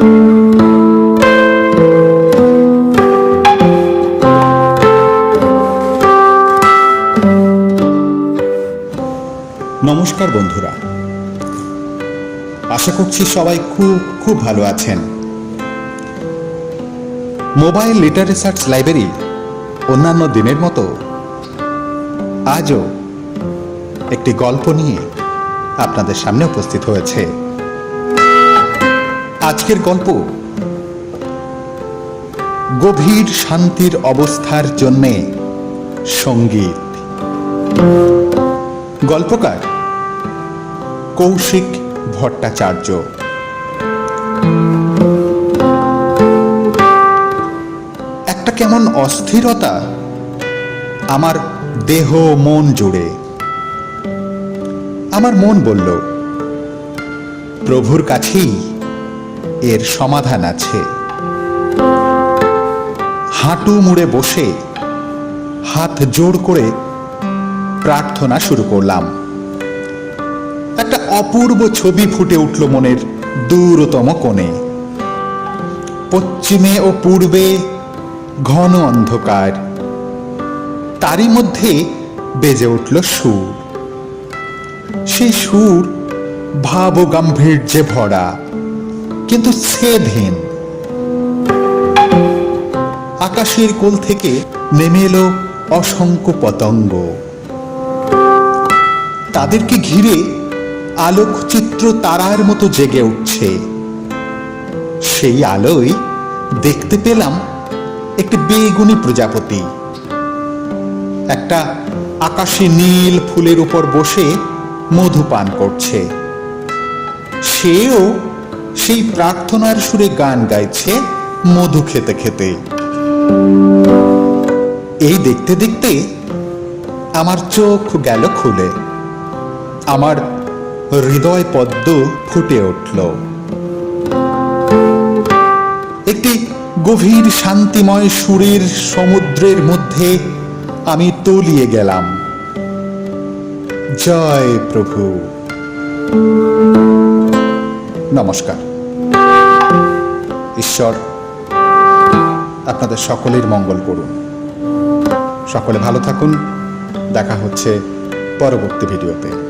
নমস্কার বন্ধুরা। আশা করছি সবাই খুব খুব ভালো আছেন। মোবাইল লিটার রিসার্চ লাইব্রেরি অন্যান্য দিনের মতো আজও একটি গল্প নিয়ে আপনাদের সামনে উপস্থিত হয়েছে। আজকের গল্প। গভীর শান্তির অবস্থার জন্যে সংগীত। গল্পকার কৌশিক ভট্টাচার্য। একটা কেমন অস্থিরতা আমার দেহ মন জুড়ে। আমার মন বলল, প্রভুর কাছেই এর সমাধান আছে। হাঁটু মুড়ে বসে হাত জোর করে প্রার্থনা শুরু করলাম। একটা অপূর্ব ছবি ফুটে উঠল মনের দূরতম কোণে। পশ্চিমে ও পূর্বে ঘন অন্ধকার। তারই মধ্যে বেজে উঠল সুর। সেই সুর ভাব গাম্ভীর্যে ভরা। কিন্তু ছেদহীন আকাশের কোল থেকে নেমে এলো অসংখ্য পতঙ্গ। তাদেরকে ঘিরে আলোকচিত্র তারার মতো জেগে উঠছে। সেই আলোয় দেখতে পেলাম একটি বেগুনি প্রজাপতি। একটা আকাশে নীল ফুলের উপর বসে মধু পান করছে। সেও সেই প্রার্থনার সুরে গান গাইছে মধু খেতে খেতে। এই দেখতে দেখতে আমার চোখ গেল খুলে। আমার হৃদয় পদ্ম ফুটে উঠল। একটি গভীর শান্তিময় সুরের সমুদ্রের মধ্যে আমি তলিয়ে গেলাম। জয় প্রভু। নমস্কার। ঈশ্বর আপনাদের সকলের মঙ্গল করুন। সকলে ভালো থাকুন। দেখা হচ্ছে পরবর্তী ভিডিওতে।